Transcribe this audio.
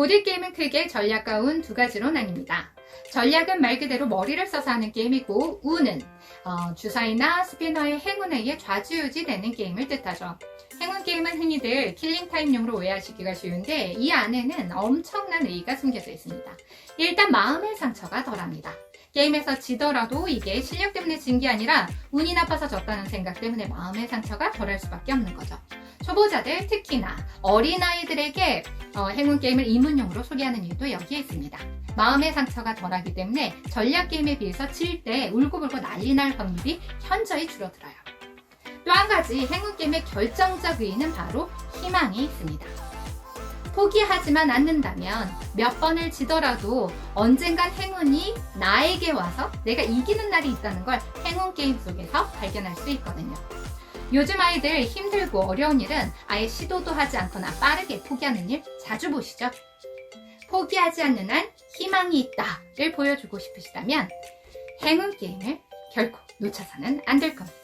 보드게임은 크게 전략과 운 두 가지로 나뉩니다. 전략은 말 그대로 머리를 써서 하는 게임이고, 운은 어, 주사위나 스피너의 행운에 의해 좌지우지되는 게임을 뜻하죠. 행운 게임은 흔히들 킬링 타임용으로 오해하시기가 쉬운데 이 안에는 엄청난 의의가 숨겨져 있습니다. 일단 마음의 상처가 덜합니다. 게임에서 지더라도 이게 실력 때문에 진 게 아니라 운이 나빠서 졌다는 생각 때문에 마음의 상처가 덜할 수밖에 없는 거죠. 초보자들 특히나 어린아이들에게 어, 행운 게임을 입문용으로 소개하는 이유도 여기에 있습니다. 마음의 상처가 덜하기 때문에 전략 게임에 비해서 질때 울고불고 난리 날 확률이 현저히 줄어들어요. 또 한 가지 행운 게임의 결정적 의의는 바로 희망이 있습니다. 포기하지만 않는다면 몇 번을 지더라도 언젠간 행운이 나에게 와서 내가 이기는 날이 있다는 걸 행운 게임 속에서 발견할 수 있거든요. 요즘 아이들 힘들고 어려운 일은 아예 시도도 하지 않거나 빠르게 포기하는 일 자주 보시죠? 포기하지 않는 한 희망이 있다를 보여주고 싶으시다면 행운 게임을 결코 놓쳐서는 안 될 겁니다.